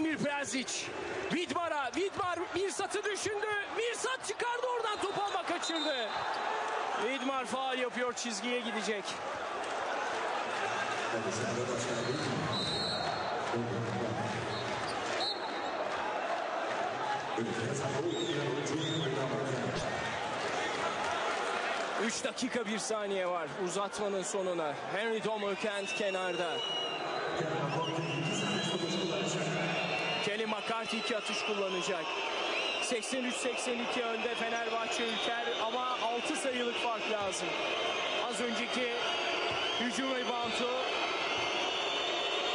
Emir Prezic. Vidmar'a. Vidmar Mirsat'ı düşündü. Mirsat çıkardı oradan top alma kaçırdı. Vidmar faal yapıyor çizgiye gidecek. Üç dakika bir saniye var uzatmanın sonuna. Henry Domokent kenarda. McCarthy iki atış kullanacak. 83-82 önde Fenerbahçe Ülker ama 6 sayılık fark lazım. Az önceki hücum reboundu.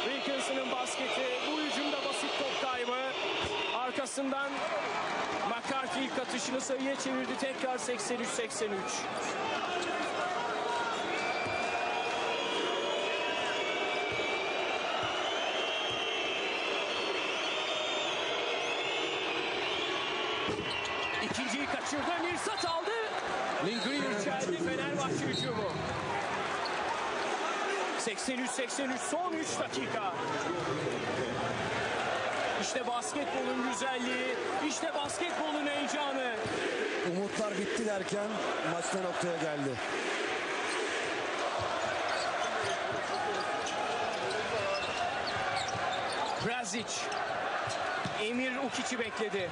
Wilkinson'ın basketi. Bu hücumda basit top kaybı. Arkasından McCarthy ilk atışını sayıya çevirdi. Tekrar 83-83. İkinciyi kaçırdı. Mirsat aldı. Lingrier çeldi Fenerbahçe hücumu. 83-83 son 3 dakika. İşte basketbolun güzelliği, işte basketbolun heyecanı. Umutlar bitti derken maç ne noktaya geldi. Brazic. Emir Ukic'i bekledi.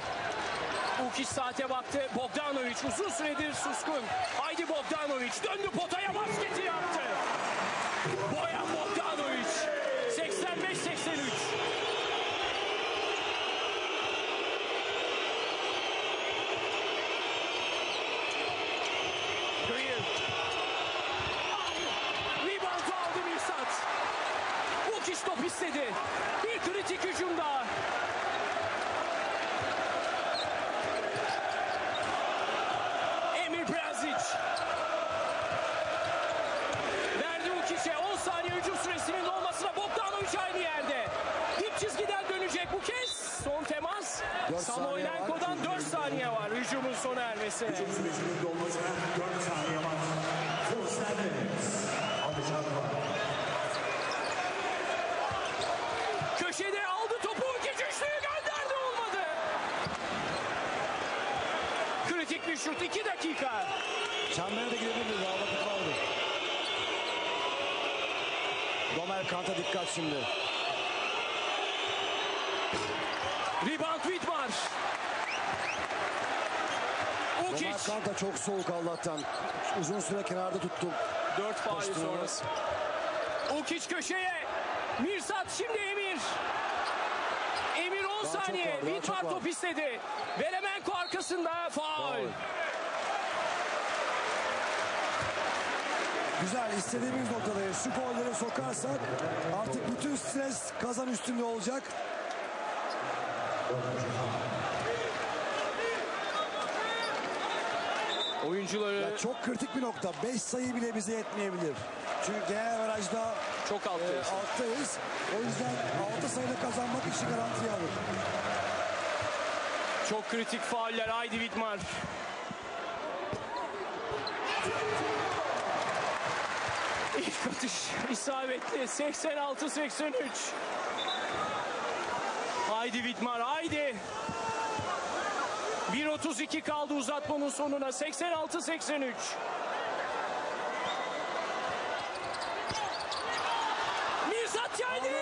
Ukic saate baktı. Bogdanovic uzun süredir suskun. Haydi Bogdanovic döndü potaya basketi yaptı. Boyan Bogdanovic. 85-83. Greer. Rebound aldı Mirsat. Ukic top istedi. Bir kritik hücum daha. Emir Brazic. Verdi Ukic'e 10 saniye hücum süresinin olmasına Bogdanovic aynı yerde. Dip çizgiden dönecek bu kez. Son temas. Dört Samoy saniye var. Lenko'dan 4 saniye var hücumun sona ermesine. Sürecinin dolmasına 4 saniye var. Full seconds. Alacaklar. Köşede aldı topu üçlüyü gönderdi olmadı. Kritik bir şut 2 dakika. Çembere de girebilir daha vakit vardı. Domer Kant'a dikkat şimdi. Rebound Vidmar. Ukic. Domer Kant'a çok soğuk Allah'tan. Uzun süre kenarda tuttum. 4 faul Koştu. sonrası. Ukic köşeye. Mirsat şimdi Emir. Emir 10 çok saniye. var, daha Vidmar çok var. top istedi. Veremenko arkasında. Faul. Güzel istediğimiz noktadayız. Şu golleri sokarsak artık bütün stres kazan üstünde olacak. Oyuncuları Ya çok kritik bir nokta. 5 sayı bile bize yetmeyebilir. Çünkü genel averajda çok e, alttayız. alttayız. O yüzden 6 sayıyla kazanmak işi garantiye alır. Çok kritik fauller. Haydi Vidmar. İlk atış isabetli. 86-83. Haydi Vidmar haydi. 1.32 kaldı uzatmanın sonuna. 86-83. Mirsat geldi.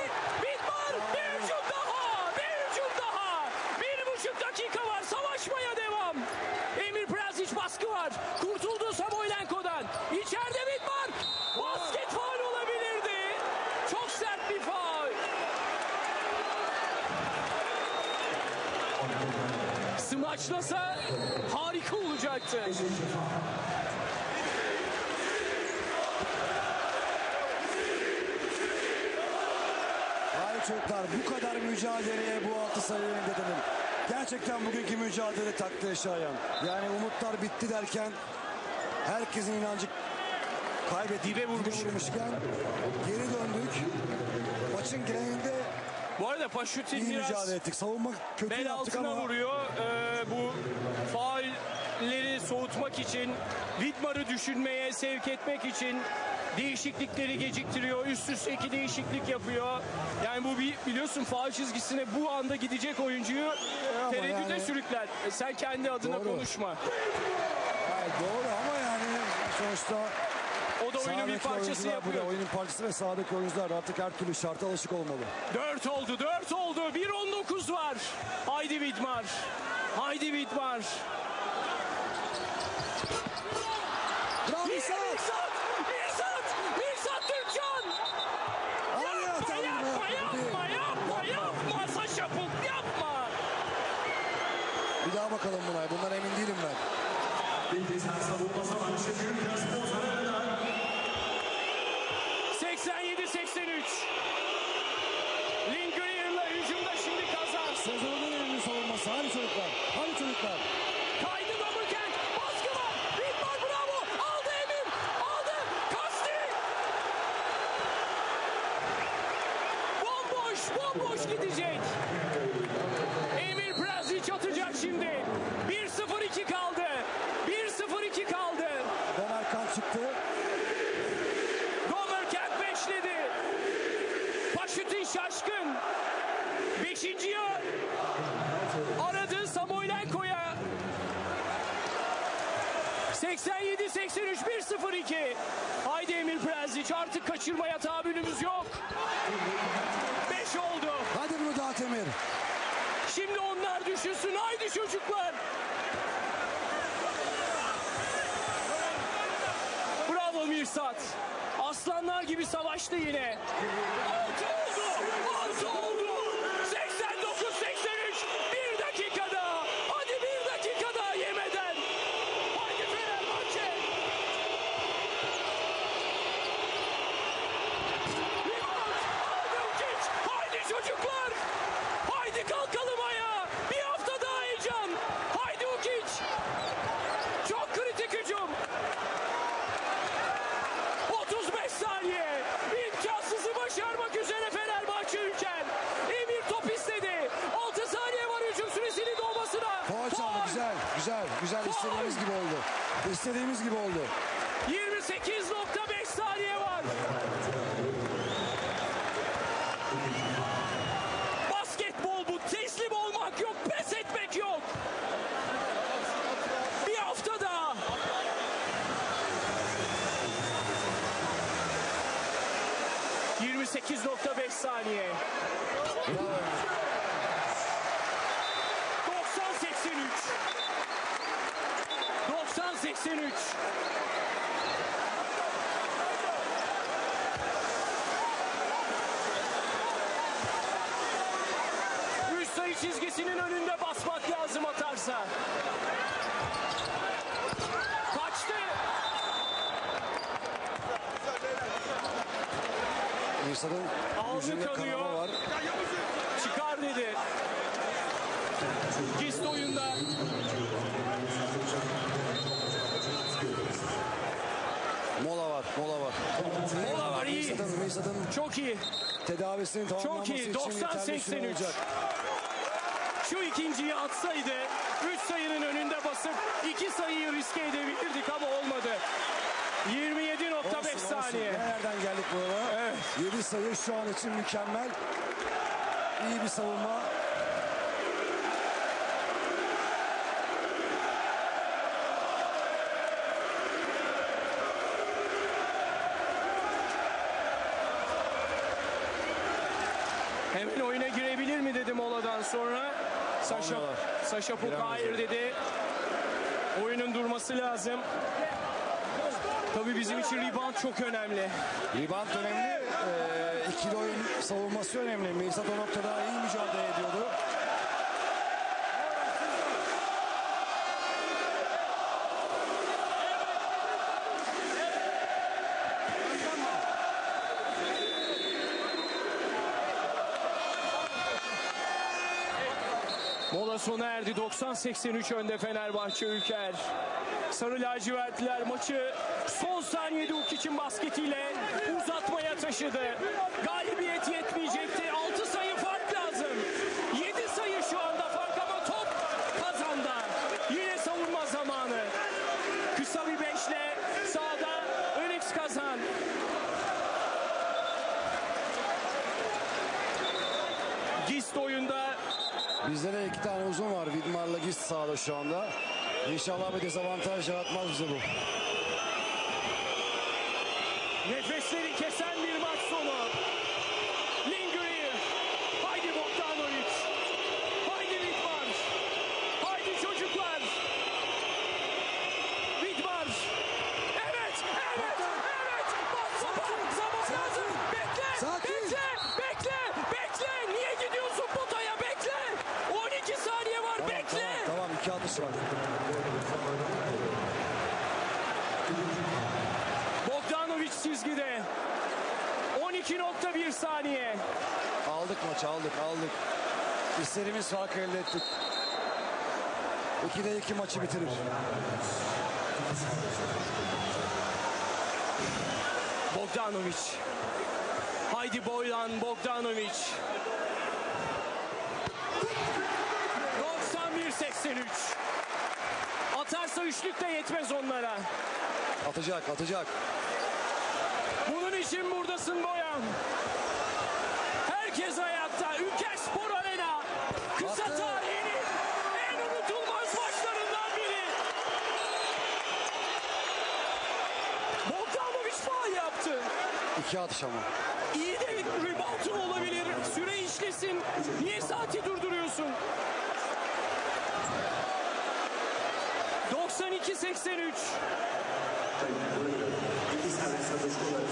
Vidmar bir hücum daha. Bir hücum daha. Bir buçuk dakika var. Savaşmaya devam. Emir Prazic baskı var. Kurtuldu Samoylenko'dan. İçeride Vidmar. Basket faul olabilirdi. Çok sert bir faul. Smaçlasa harika olacaktı. Hayır çocuklar bu kadar mücadeleye bu 6 sayıyı elde edelim. Gerçekten bugünkü mücadele takdir şayan. Yani umutlar bitti derken herkesin inancı kaybetti. Dibe vurmuş. Dibe vurmuşken geri döndük. Maçın genelinde Bu arada Paşutin iyi biraz mücadele ettik. Savunma kötü bel yaptık altına ama vuruyor. Ee, bu faulleri soğutmak için, Vidmar'ı düşünmeye sevk etmek için değişiklikleri geciktiriyor. Üst üste iki değişiklik yapıyor. Yani bu bir biliyorsun faul çizgisine bu anda gidecek oyuncuyu ama tereddüte yani- sürükler. E, Sen kendi adına Doğru. konuşma. Hayır, doğru ama yani sonuçta O da oyunun bir parçası oyuncular bu da yapıyor. oyunun parçası ve sahadaki oyuncular artık her türlü şarta alışık olmalı. 4 oldu, 4 oldu. 1.19 var. Haydi Vidmar. Haydi Vidmar. Bravo Bir Misat! Mirsat! Mirsat! Mirsat Türkcan! Yapma, yapma, yapma, yapma, yapma. Saşa Puk yapma. Bir daha bakalım buna. Bundan emin değilim ben. Bilgisayar savunma savaşı Türkiye Spor Arena'dan 87-83. Linger'la hücumda şimdi kazan. Sezonun en önemli savunması. Hadi çocuklar. Hadi çocuklar. Kaydı Domerkent. Baskı var. Vidmar bravo. Aldı Emin. Aldı. Kasti. Bomboş. Bomboş gidecek. Emil Prazic atacak şimdi. 1-0-2 kaldı. 1-0-2 kaldı. Domerkan çıktı. Domerkent beşledi. Paşutin şaşkın. Beşinciyi aradı Samoylenko'ya. 87-83 1-0-2. Haydi Emir Prezic artık kaçırmaya tahammülümüz yok. 5 oldu. Hadi Mudat Emir. Şimdi onlar düşünsün. Haydi çocuklar. Mirsat. Aslanlar gibi savaştı yine. Altı oldu. Altı oldu. 89-83. Bir dakika daha. Hadi bir dakika daha yemeden. Haydi Fenerbahçe. Rebound. Haydi Ukic. Haydi çocuklar. Haydi kalkalım ayağa. Bir hafta daha heyecan. Haydi Ukic. Çok kritik hücum. 35 saniye. İmkansızı başarmak üzere Fenerbahçe ülken. Emir top istedi. 6 saniye var hücum süresinin dolmasına. Faul çaldı. Faul. Güzel. Güzel. Güzel. İstediğimiz gibi oldu. İstediğimiz gibi oldu. 28.5 saniye var. Basketbol bu. Teslim olmak yok. Pes etmek yok. Bir hafta daha. ...28.5 saniye. 90-83. 90-83. Üç sayı çizgisinin önünde basmak lazım atarsa. Kaçtı. Mirsa'nın Alnı yüzünde kanama var. Çıkar dedi. Gist oyunda. Mola var. Mola var. Mola var iyi. Mirsa'nın Çok iyi. tedavisinin tamamlanması iyi. için yeterli süre 90-83. olacak. Şu ikinciyi atsaydı 3 sayının önünde basıp 2 sayıyı riske edebilirdik ama olmadı. 27.5 Olsun, olsun. saniye. Nereden geldik buraya? Evet. 7 sayı şu an için mükemmel. İyi bir savunma. Hemen oyuna girebilir mi dedim moladan sonra. Saşa, Almıyorlar. Saşa Puk hayır dedi. Oyunun durması lazım. Tabii bizim için rebound çok önemli. Rebound önemli. Ee, ikili oyun savunması önemli. Mirsat o noktada iyi mücadele ediyordu. Mola sona erdi. 90-83 önde Fenerbahçe Ülker. Sarı lacivertliler maçı son saniyede Ukic'in basketiyle uzatmaya taşıdı. Galibiyet yetmeyecekti. 6 sayı fark lazım. 7 sayı şu anda fark ama top kazanda. Yine savunma zamanı. Bizde de iki tane uzun var. Vidmar'la Gist sağda şu anda. İnşallah bir dezavantaj yaratmaz bize bu. Nefesleri kesen bir maç sonu. Lingeri. Haydi Bogdanovic. Haydi Vidmar. Haydi çocuklar. Vidmar. Evet, evet, evet. Bak zaman, zaman lazım. Bekle, Sakin. bekle, bekle, bekle. Niye gidiyorsun potaya? Bekle. 12 saniye var, Tamam, bekle. tamam, tamam iki atış var. Bogdanovic çizgide. 12.1 saniye. Aldık maçı aldık aldık. İstediğimiz farkı elde ettik. 2'de 2 maçı bitirir. Bogdanovic. Haydi Boylan Bogdanovic. 91-83. Atarsa üçlük de yetmez onlara. Atacak atacak. İçin buradasın Boyan. Herkes ayakta. Ülker Spor Arena. Kısa Attı. tarihinin en unutulmaz maçlarından biri. Bogdanovic faal yaptı. İki atış ama. İyi de rebound'un olabilir. Süre işlesin. Niye saati durduruyorsun? 92-83.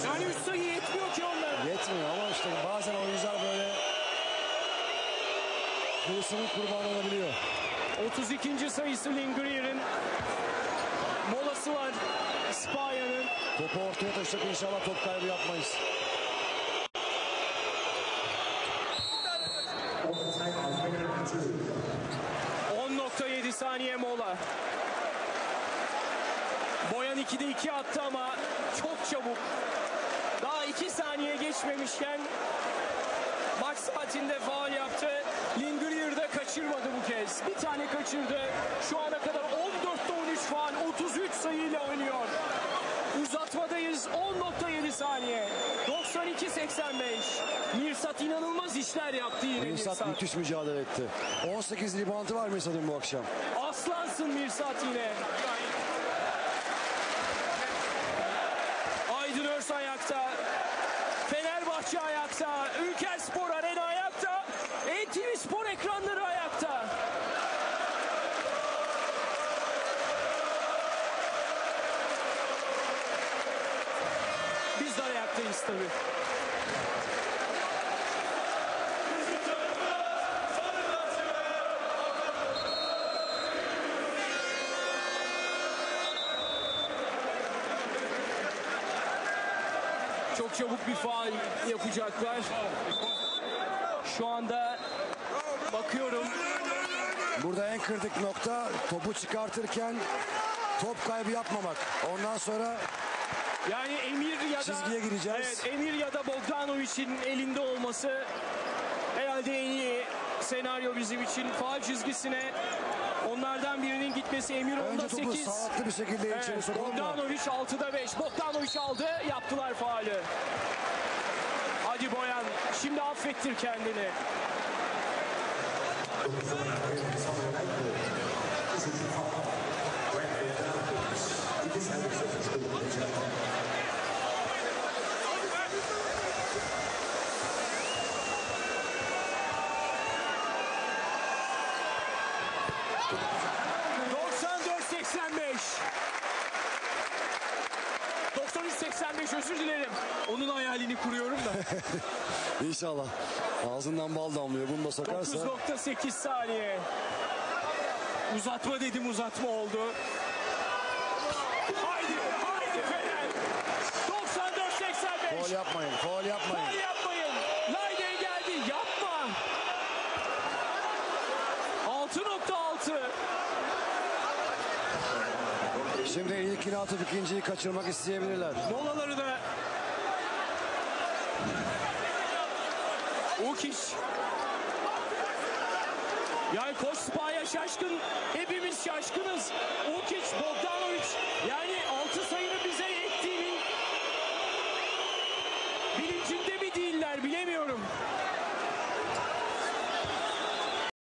Yani üst sayı yetmiyor ki onlara. Yetmiyor ama işte bazen oyuncular böyle hırsının kurbanı olabiliyor. 32. sayısı Lingerier'in molası var. Spaya'nın. Topu ortaya taşıdık inşallah top kaybı yapmayız. Overtime of minute two. 10.7 saniye mola. Boyan 2'de 2 attı ama çok çabuk. Daha 2 saniye geçmemişken maç saatinde faal yaptı. Lingerier de kaçırmadı bu kez. Bir tane kaçırdı. Şu ana kadar 14'te 13 faal 33 sayıyla oynuyor. Uzatmadayız 10.7 saniye. 92-85. Mirsat inanılmaz işler yaptı yine Mirsat Mirsat. müthiş mücadele etti. 18 ribantı var Mirsat'ın bu akşam. Aslansın Mirsat yine. Fenerbahçe ayakta. Ülker Spor Arena ayakta. NTV Spor ekranları ayakta. Biz de ayaktayız tabii. Çok çabuk bir faal yapacaklar. Şu anda bakıyorum. Burada en kritik nokta topu çıkartırken top kaybı yapmamak. Ondan sonra Yani Emir ya da Çizgiye gireceğiz. Evet, Emir ya da Bogdanovic'in elinde olması herhalde en iyi senaryo bizim için. Faal çizgisine onlardan birinin gitmesi Emir önce topu 8. sağlıklı bir şekilde içeri Evet, sokalım da. Bogdanovic 6'da 5. Bogdanovic aldı. Yaptılar faali. Hadi Boyan. Şimdi affettir kendini. ...94-85. 93-85 özür dilerim. Onun hayalini kuruyorum da. İnşallah. Ağzından bal damlıyor. Bunu da sokarsa 9.8 saniye. Uzatma dedim uzatma oldu. Haydi haydi Fener. 94-85. foul yapmayın. Foul yapmayın. yapmayın. Layden geldi. Yapma. 6.6. Şimdi ilkini atıp ikinciyi kaçırmak isteyebilirler. Molaları da Ukiş. Yani koç Spaya şaşkın. Hepimiz şaşkınız. Ukiç, Bogdanovic. Yani 6 sayının bize ettiğinin bilincinde mi değiller bilemiyorum.